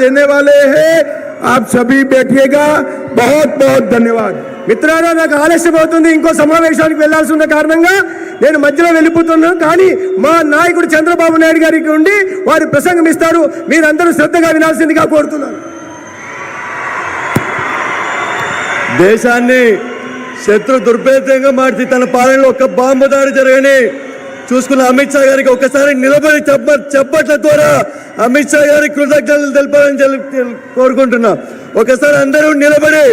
देने वाले हैं आप सभी बैठिएगा बहुत बहुत धन्यवाद మిత్రులారా నాకు ఆలస్యం అవుతుంది ఇంకో సమావేశానికి వెళ్లాల్సి ఉన్న కారణంగా నేను మధ్యలో వెళ్ళిపోతున్నాను కానీ మా నాయకుడు చంద్రబాబు నాయుడు గారికి ఉండి వారి ప్రసంగం ఇస్తారు మీరందరూ శ్రద్ధగా వినాల్సిందిగా కోరుతున్నాను దేశాన్ని శత్రు దుర్భేదంగా మార్చి తన పాలనలో ఒక బాంబు దాడి జరగని చూసుకున్న అమిత్ షా గారికి ఒకసారి నిలబడి చెప్ప చెప్పట్ల ద్వారా అమిత్ షా గారికి కృతజ్ఞతలు తెలపాలని కోరుకుంటున్నా. ఒకసారి అందరూ నిలబడి.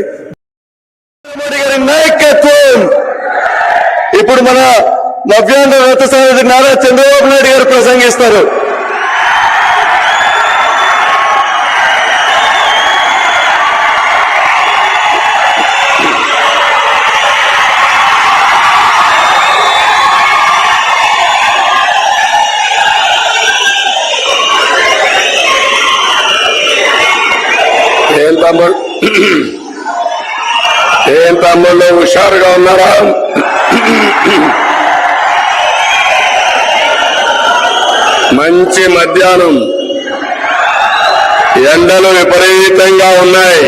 నాయకత్వం. ఇప్పుడు మన నవ్యాంధ్ర రథ సారథి నారా చంద్రబాబు నాయుడు గారు ప్రసంగిస్తారు. ఏం తమ్ముళ్ళు హుషారుగా ఉన్నారా? మంచి మధ్యాహ్నం. ఎండలు విపరీతంగా ఉన్నాయి.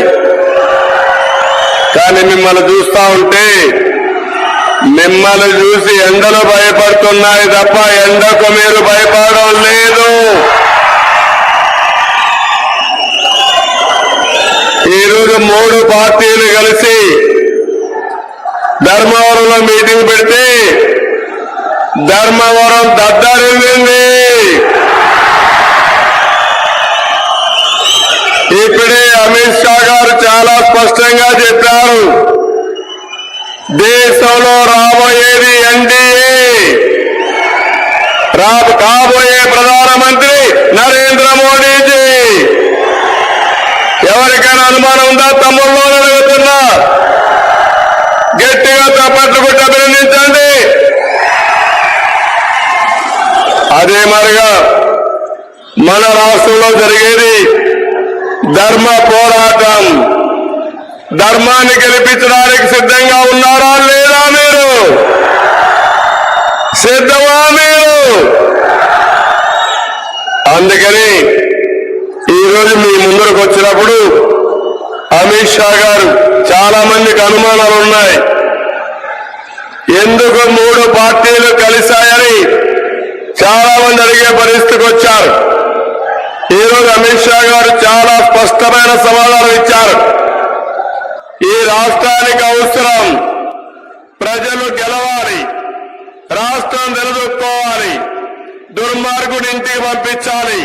కానీ మిమ్మల్ని చూస్తా ఉంటే మిమ్మల్ని చూసి ఎండలు భయపడుతున్నాయి తప్ప ఎండకు మీరు భయపడడం లేదు. ఈరోజు మూడు పార్టీలు కలిసి ధర్మవరంలో మీటింగ్ పెడితే ధర్మవరం దద్దరింది ఇప్పుడే అమిత్ షా గారు చాలా స్పష్టంగా చెప్పారు. దేశంలో రాబోయేది ఎన్డీఏ. రా ప్రధానమంత్రి నరేంద్ర మోడీజీ ఎవరికైనా అనుమానం ఉందా తమ్ముళ్ళు అడుగుతున్నా గట్టిగా చప్పట్లు కొట్టి అభినందించండి అదే మరిగా మన రాష్ట్రంలో జరిగేది ధర్మ పోరాటం. ధర్మాన్ని గెలిపించడానికి సిద్ధంగా ఉన్నారా లేదా మీరు? సిద్ధమా మీరు? అందుకని ఈ రోజు మీ ముందరకు వచ్చినప్పుడు అమిత్ షా గారు చాలా మందికి అనుమానాలు ఉన్నాయి ఎందుకు మూడు పార్టీలు కలిశాయని చాలా మంది అడిగే పరిస్థితికి వచ్చారు. ఈరోజు అమిత్ షా గారు చాలా స్పష్టమైన సమాధానం ఇచ్చారు. ఈ రాష్ట్రానికి అవసరం ప్రజలు గెలవాలి రాష్ట్రం నిలదొక్కోవాలి దుర్మార్గుడి ఇంటికి పంపించాలి.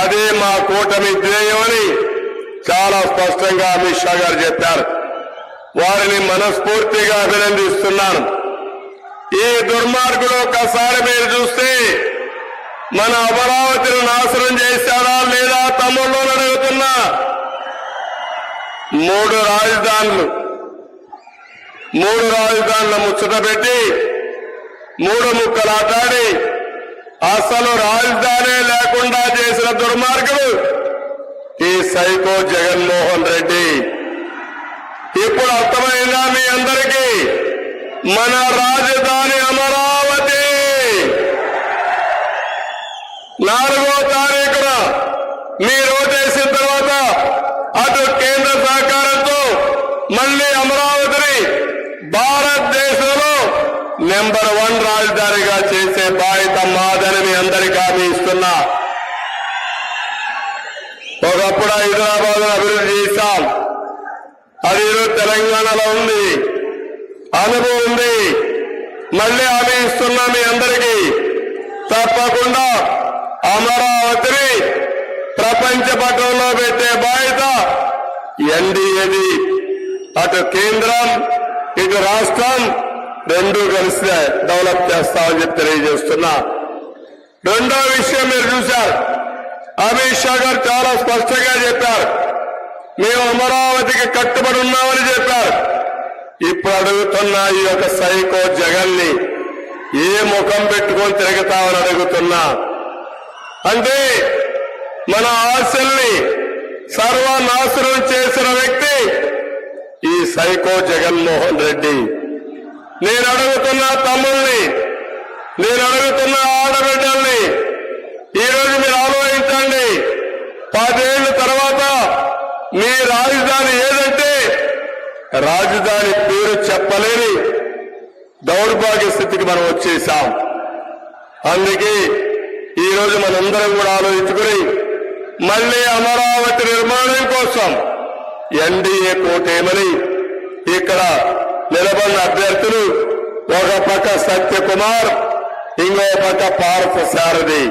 అదే మా కూటమి ధ్యేయమని చాలా స్పష్టంగా అమిత్ షా గారు చెప్పారు. వారిని మనస్ఫూర్తిగా అభినందిస్తున్నాను. ఈ దుర్మార్గులు ఒక్కసారి మీరు చూస్తే మన అమరావతిని నాశనం చేశాడా లేదా తమ్ముళ్ళు అడుగుతున్నా మూడు రాజధానులు మూడు రాజధానుల ముచ్చట పెట్టి మూడు ముక్కలు ఆటాడి అసలు రాజధాని లేకుండా చేసిన దుర్మార్గుడు ఈ సైకో జగన్మోహన్ రెడ్డి. ఇప్పుడు అర్థమైందా మీ అందరికీ? మన రాజధాని అమరావతి. నాలుగో తారీఖున మీరు ఓటేసిన తర్వాత అటు కేంద్ర సహకారంతో మళ్ళీ అమరావతిని భారతదేశంలో నెంబర్ వన్ రాజధానిగా చేసే బాధ్యత మాదని మీ అందరికీ హామీ ఇస్తున్నా. ఒకప్పుడు హైదరాబాద్ అభివృద్ధి చేశాం. అది తెలంగాణలో ఉంది. అనుభవం ఉంది. మళ్ళీ హామీ ఇస్తున్నా మీ అందరికీ. తప్పకుండా అమరావతిని ప్రపంచ పటంలో పెట్టే బాధ్యత ఎన్డీఏది. అటు కేంద్రం ఇటు రాష్ట్రం రెండు కలిసి డెవలప్ చేస్తామని చెప్పి తెలియజేస్తున్నా. రెండో విషయం మీరు చూశారు. అమిత్ షా గారు చాలా స్పష్టంగా చెప్పారు. మేము అమరావతికి కట్టుబడి ఉన్నామని చెప్పారు. ఇప్పుడు అడుగుతున్న ఈ యొక్క సైకో జగన్ని ఏ ముఖం పెట్టుకొని తిరుగుతామని అడుగుతున్నా. అంటే మన ఆశల్ని సర్వనాశనం చేసిన వ్యక్తి ఈ సైకో జగన్మోహన్ రెడ్డి. నేను అడుగుతున్న తమ్ముల్ని నేను అడుగుతున్న ఆడబిడ్డల్ని ఈ రోజు మీరు ఆలోచించండి. పదేళ్ళ తర్వాత మీ రాజధాని ఏదంటే రాజధాని పేరు చెప్పలేని దౌర్భాగ్య స్థితికి మనం వచ్చేసాం. అందుకే ఈరోజు మనందరం కూడా ఆలోచించుకుని మళ్ళీ అమరావతి నిర్మాణం కోసం ఎన్డీఏ కోటేమని ఇక్కడ నిలబడిన అభ్యర్థులు ఒక పక్క సత్యకుమార్ ఇంకో పక్క పార్థ సారథి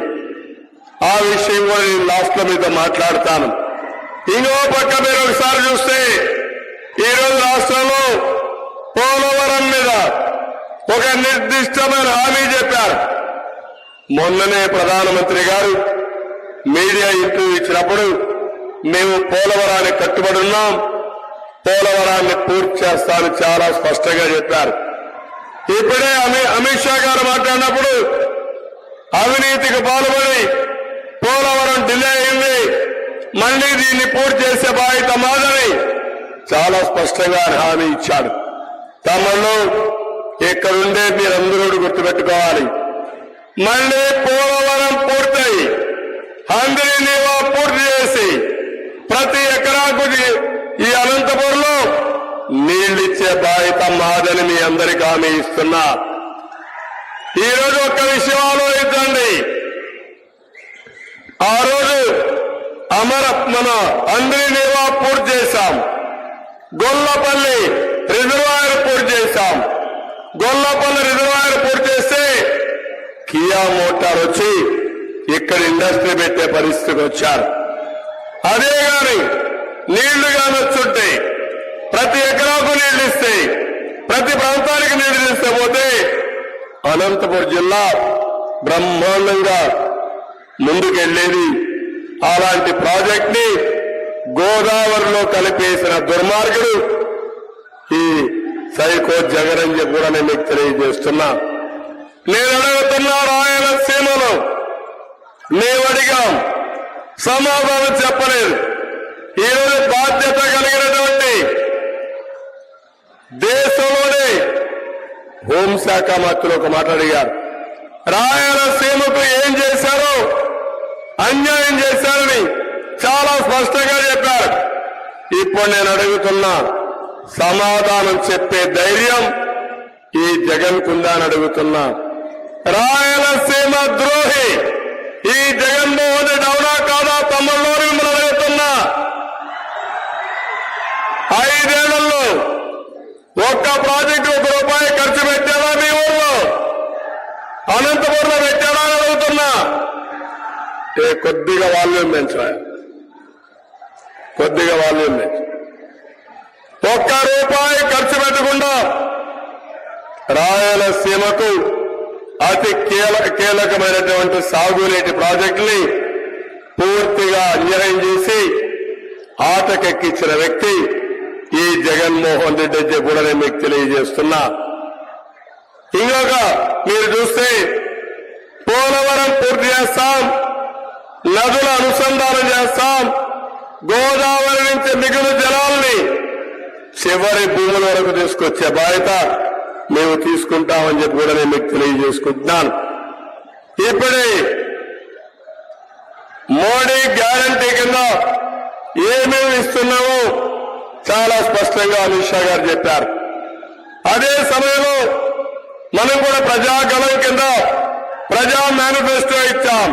ఆ విషయం కూడా నేను లాస్ట్లో మీతో మాట్లాడతాను. ఇంకో పక్క మీరు ఒకసారి చూస్తే ఈరోజు రాష్ట్రంలో పోలవరం మీద ఒక నిర్దిష్టమైన హామీ చెప్పారు. మొన్ననే ప్రధానమంత్రి గారు మీడియా ఇంటర్వ్యూ ఇచ్చినప్పుడు మేము పోలవరానికి కట్టుబడి ఉన్నాం పోలవరాన్ని పూర్తి చేస్తామని చాలా స్పష్టంగా చెప్పారు. ఇప్పుడే అమిత్ షా గారు మాట్లాడినప్పుడు అవినీతికి పాల్పడి పోలవరం డిలే అయింది మళ్ళీ దీన్ని పూర్తి చేసే బాధ్యత మాదని చాలా స్పష్టంగా హామీ ఇచ్చాడు. తమలో ఇక్కడుండే మీరందరూ గుర్తుపెట్టుకోవాలి. మళ్ళీ పోలవరం పూర్తయి. అందరి నీవా పూర్తి చేసి ప్రతి ఎకరాకు ఈ- అనంతపురంలో నీళ్ళిచ్చే బాధ్యత మాదని మీ అందరికీ హామీ ఇస్తున్నా. ఈ రోజు ఒక్క విషయం ఆలోచించండి. ఆ రోజు అమర మన అందరి నీవా పూర్తి చేశాం. గొల్లపల్లి రిజర్వాయర్ పూర్తి చేశాం. గొల్లపల్లి రిజర్వాయర్ పూర్తి చేస్తే కియా మోటార్ వచ్చి ఇక్కడ ఇండస్ట్రీ పెట్టే పరిస్థితికి వచ్చారు. అదే గాని నీళ్ళు కానొచ్చుంటే ప్రతి ఎకరాకు నీళ్ళు ఇస్తే ప్రతి ప్రాంతానికి నీళ్ళు ఇస్తే పోతే అనంతపురం జిల్లా బ్రహ్మాండంగా ముందుకెళ్ళేది అలాంటి ప్రాజెక్ట్ని గోదావరిలో కలిపేసిన దుర్మార్గుడు ఈ సైకో జగన్ అని చెప్పి కూడా నేను మీకు తెలియజేస్తున్నా. నేను అడుగుతున్నా రాయలసీమలో మేము అడిగాం. సమాధానం చెప్పలేదు. ఈరోజు బాధ్యత కలిగినటువంటి దేశంలోనే హోంశాఖ మంత్రులు ఒక మాట్లాడిగారు రాయలసీమకు ఏం చేశారో అన్యాయం చేశారని చాలా స్పష్టంగా చెప్పారు. ఇప్పుడు నేను అడుగుతున్నా సమాధానం చెప్పే ధైర్యం ఈ జగన్ కుందా అని అడుగుతున్నా. రాయలసీమ ద్రోహి ఈ జగన్మోహన్ రెడ్డి అవునా కాదా తమ్ముళ్ళు మిమ్మల్ని అడుగుతున్నా. ఐదేళ్ళలో ఒక్క ప్రాజెక్టు ఒక రూపాయి ఖర్చు పెట్టారా మీ ఊర్లో? అనంతపురంలో పెట్టారా అని అడుగుతున్నా. ఏ కొద్దిగా వాల్యూమ్ పెంచరా? కొద్దిగా వాల్యూమ్ పెంచు ఒక్క రూపాయి ఖర్చు పెట్టకుండా రాయలసీమకు అతి కీలక కీలకమైనటువంటి సాగునీటి ప్రాజెక్టుని పూర్తిగా అన్యాయం చేసి ఆటకెక్కించిన వ్యక్తి ఈ జగన్మోహన్ రెడ్డి అని చెప్పి కూడా నేను మీకు తెలియజేస్తున్నా. ఇంకొక మీరు చూస్తే పోలవరం పూర్తి చేస్తాం నదుల అనుసంధానం చేస్తాం గోదావరి నుంచి మిగులు జలాల్ని చివరి భూముల వరకు తీసుకొచ్చే బాధ్యత మేము తీసుకుంటామని చెప్పి కూడా నేను మీకు తెలియజేసుకుంటున్నాను. ఇప్పుడే మోడీ గ్యారంటీ కింద ఏమేమి ఇస్తున్నామో చాలా స్పష్టంగా అమిత్ షా గారు చెప్పారు. అదే సమయంలో మనం కూడా ప్రజాగణం కింద ప్రజా మేనిఫెస్టో ఇచ్చాం.